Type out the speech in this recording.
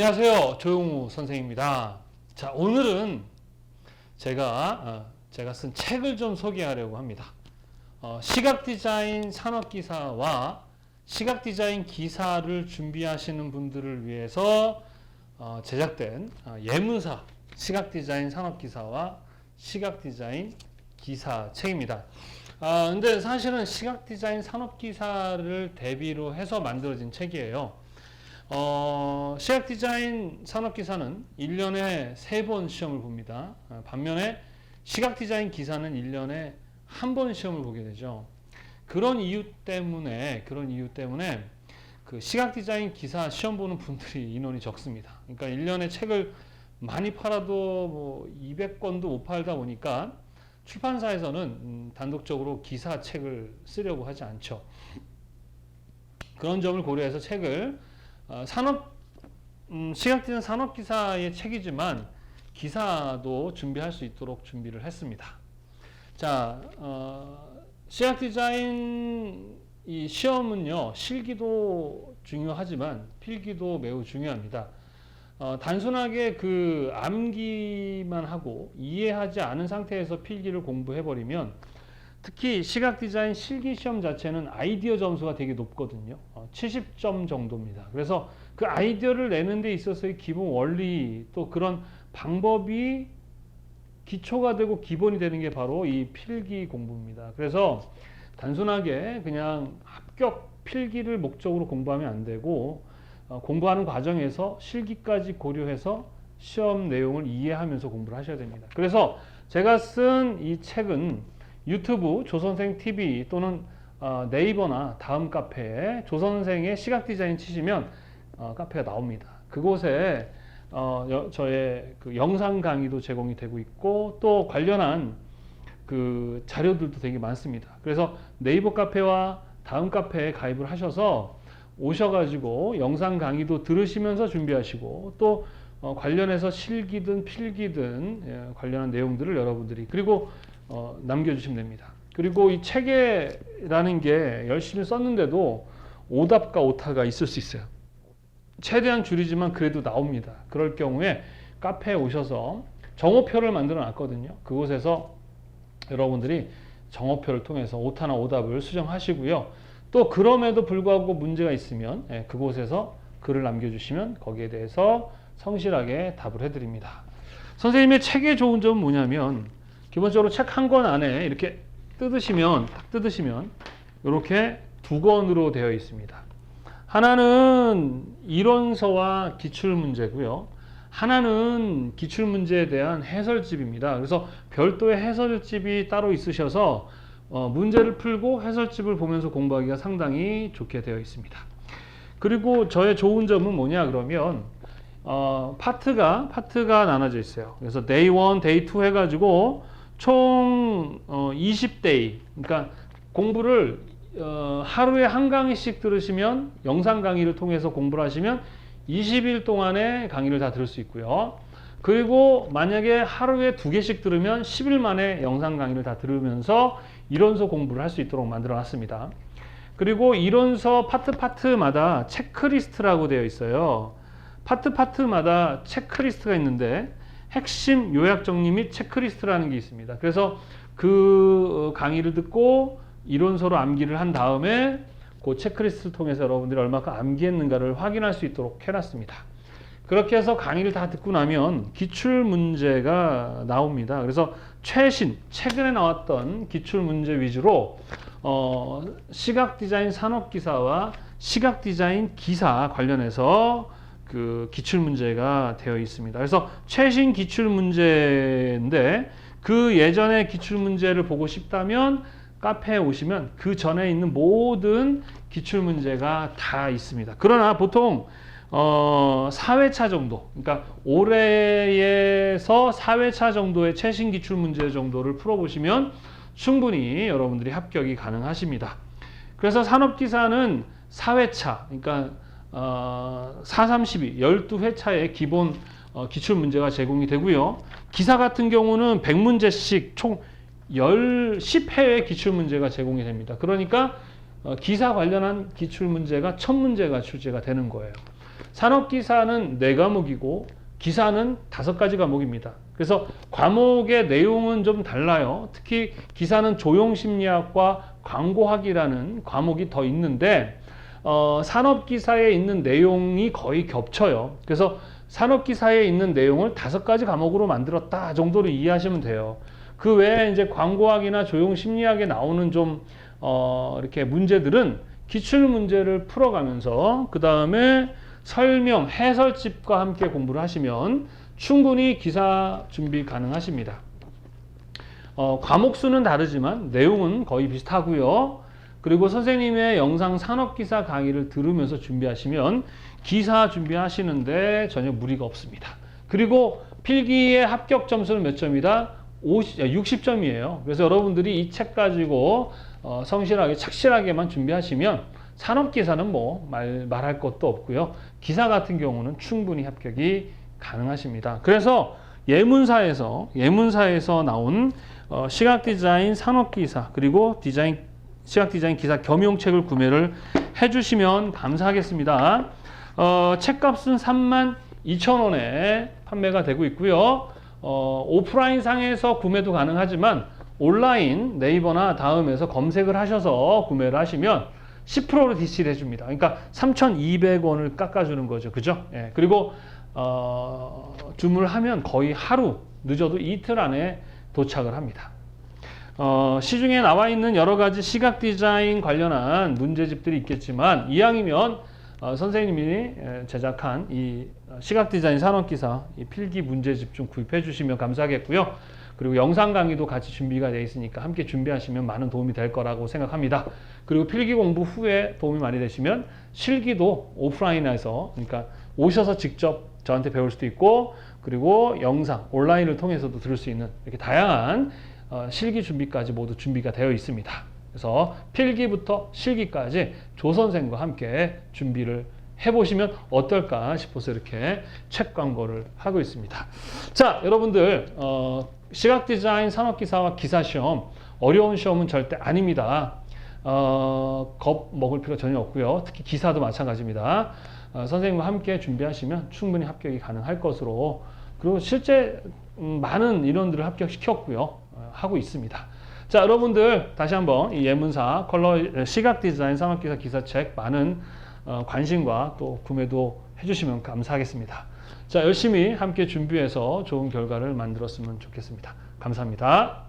안녕하세요. 조용우 선생입니다. 자, 오늘은 제가, 어, 제가 쓴 책을 좀 소개하려고 합니다. 어, 시각 디자인 산업 기사와 시각 디자인 기사를 준비하시는 분들을 위해서 어, 제작된 어, 예문사 시각 디자인 산업 기사와 시각 디자인 기사 책입니다. 아, 근데 사실은 시각 디자인 산업 기사를 대비로 해서 만들어진 책이에요. 어, 시각 디자인 산업 기사는 1년에 3번 시험을 봅니다. 어, 반면에 시각 디자인 기사는 1년에 한 번 시험을 보게 되죠. 그런 이유 때문에 그런 이유 때문에 그 시각 디자인 기사 시험 보는 분들이 인원이 적습니다. 그러니까 1년에 책을 많이 팔아도 뭐 200권도 못 팔다 보니까 출판사에서는 음, 단독적으로 기사 책을 쓰려고 하지 않죠. 그런 점을 고려해서 책을 어, 산업 음, 시각 디자인 산업 기사의 책이지만 기사도 준비할 수 있도록 준비를 했습니다. 자, 어, 시각 디자인 이 시험은요 실기도 중요하지만 필기도 매우 중요합니다. 어, 단순하게 그 암기만 하고 이해하지 않은 상태에서 필기를 공부해 버리면 특히 시각 디자인 실기 시험 자체는 아이디어 점수가 되게 높거든요. 어, 70점 정도입니다. 그래서 그 아이디어를 내는 데 있어서의 기본 원리 또 그런 방법이 기초가 되고 기본이 되는 게 바로 이 필기 공부입니다. 그래서 단순하게 그냥 합격 필기를 목적으로 공부하면 안 되고 어, 공부하는 과정에서 실기까지 고려해서 시험 내용을 이해하면서 공부를 하셔야 됩니다. 그래서 제가 쓴 이 책은 유튜브 조선생 TV 또는 어, 네이버나 다음 카페에 조선생의 시각 디자인 치시면 어, 카페가 나옵니다. 그곳에 어, 여- 저의 그 영상 강의도 제공이 되고 있고 또 관련한 그 자료들도 되게 많습니다. 그래서 네이버 카페와 다음 카페에 가입을 하셔서 오셔가지고 영상 강의도 들으시면서 준비하시고 또 어, 관련해서 실기든 필기든 예, 관련한 내용들을 여러분들이 그리고 어, 남겨주시면 됩니다. 그리고 이 책에라는 게 열심히 썼는데도 오답과 오타가 있을 수 있어요. 최대한 줄이지만 그래도 나옵니다. 그럴 경우에 카페에 오셔서 정오표를 만들어 놨거든요. 그곳에서 여러분들이 정오표를 통해서 오타나 오답을 수정하시고요. 또 그럼에도 불구하고 문제가 있으면 예, 그곳에서 글을 남겨주시면 거기에 대해서 성실하게 답을 해드립니다. 선생님의 책의 좋은 점은 뭐냐면 기본적으로 책 한 권 안에 이렇게 뜯으시면 딱 뜯으시면 이렇게 두 권으로 되어 있습니다. 하나는 이론서와 기출 문제고요. 하나는 기출 문제에 대한 해설집입니다. 그래서 별도의 해설집이 따로 있으셔서 어, 문제를 풀고 해설집을 보면서 공부하기가 상당히 좋게 되어 있습니다. 그리고 저의 좋은 점은 뭐냐 그러면 어, 파트가 파트가 나눠져 있어요. 그래서 day 1, day 2 해가지고 총 어, 20day 그러니까 공부를 어, 하루에 한 강의씩 들으시면 영상 강의를 통해서 공부를 하시면 20일 동안의 강의를 다 들을 수 있고요. 그리고 만약에 하루에 두 개씩 들으면 10일 만에 영상 강의를 다 들으면서 이론서 공부를 할 수 있도록 만들어 놨습니다. 그리고 이론서 파트 파트마다 체크리스트라고 되어 있어요. 파트 파트마다 체크리스트가 있는데 핵심 요약 정리 및 체크리스트라는 게 있습니다. 그래서 그 어, 강의를 듣고 이론서로 암기를 한 다음에 그 체크리스트를 통해서 여러분들이 얼마큼 암기했는가를 확인할 수 있도록 해놨습니다. 그렇게 해서 강의를 다 듣고 나면 기출 문제가 나옵니다. 그래서 최신 최근에 나왔던 기출 문제 위주로 어, 시각 디자인 산업 기사와 시각 디자인 기사 관련해서 그 기출 문제가 되어 있습니다. 그래서 최신 기출 문제인데 그 예전의 기출 문제를 보고 싶다면 카페에 오시면 그 전에 있는 모든 기출 문제가 다 있습니다. 그러나 보통 어, 4회차 정도, 그러니까 올해에서 4회차 정도의 최신 기출 문제 정도를 풀어보시면 충분히 여러분들이 합격이 가능하십니다. 그래서 산업기사는 4회차, 그러니까 어, 4, 32, 12회차의 기본 어, 기출 문제가 제공이 되고요. 기사 같은 경우는 100문제씩 총 10, 10 회의 기출 문제가 제공이 됩니다. 그러니까 어, 기사 관련한 기출 문제가 1000문제가 출제가 되는 거예요. 산업기사는 네 과목이고 기사는 다섯 가지 과목입니다. 그래서 과목의 내용은 좀 달라요. 특히 기사는 조용심리학과 광고학이라는 과목이 더 있는데 어, 산업기사에 있는 내용이 거의 겹쳐요. 그래서 산업기사에 있는 내용을 다섯 가지 과목으로 만들었다 정도로 이해하시면 돼요. 그 외에 이제 광고학이나 조용 심리학에 나오는 좀 어, 이렇게 문제들은 기출 문제를 풀어가면서 그 다음에 설명, 해설집과 함께 공부를 하시면 충분히 기사 준비 가능하십니다. 어, 과목 수는 다르지만 내용은 거의 비슷하고요. 그리고 선생님의 영상 산업기사 강의를 들으면서 준비하시면 기사 준비하시는데 전혀 무리가 없습니다. 그리고 필기의 합격 점수는 몇 점이다? 50, 60점이에요. 그래서 여러분들이 이 책 가지고 어, 성실하게 착실하게만 준비하시면 산업기사는 뭐 말, 말할 것도 없고요. 기사 같은 경우는 충분히 합격이 가능하십니다. 그래서 예문사에서 예문사에서 나온 어, 시각 디자인 산업기사 그리고 디자인 시각 디자인 기사 겸용책을 구매를 해주시면 감사하겠습니다. 어, 책값은 3만 2천 원에 판매가 되고 있고요. 어, 오프라인 상에서 구매도 가능하지만 온라인 네이버나 다음에서 검색을 하셔서 구매를 하시면 10%로 DC를 해줍니다. 그러니까 3,200원을 깎아주는 거죠. 그죠? 예. 그리고 어, 주문을 하면 거의 하루 늦어도 이틀 안에 도착을 합니다. 어, 시중에 나와 있는 여러 가지 시각 디자인 관련한 문제집들이 있겠지만 이왕이면 어, 선생님이 에, 제작한 이 시각 디자인 산업 기사 이 필기 문제집 좀 구입해 주시면 감사하겠고요. 그리고 영상 강의도 같이 준비가 되어 있으니까 함께 준비하시면 많은 도움이 될 거라고 생각합니다. 그리고 필기 공부 후에 도움이 많이 되시면 실기도 오프라인에서 그러니까 오셔서 직접 저한테 배울 수도 있고 그리고 영상 온라인을 통해서도 들을 수 있는 이렇게 다양한 어, 실기 준비까지 모두 준비가 되어 있습니다. 그래서 필기부터 실기까지 조 선생과 함께 준비를 해보시면 어떨까 싶어서 이렇게 책 광고를 하고 있습니다. 자, 여러분들 어, 시각 디자인 산업기사와 기사 시험 어려운 시험은 절대 아닙니다. 어, 겁 먹을 필요 전혀 없고요. 특히 기사도 마찬가지입니다. 어, 선생님과 함께 준비하시면 충분히 합격이 가능할 것으로 그리고 실제 음, 많은 인원들을 합격시켰고요. 어, 하고 있습니다. 자, 여러분들 다시 한번 이 예문사 컬러 시각 디자인 산업기사 기사책 많은 어, 관심과 또 구매도 해주시면 감사하겠습니다. 자, 열심히 함께 준비해서 좋은 결과를 만들었으면 좋겠습니다. 감사합니다.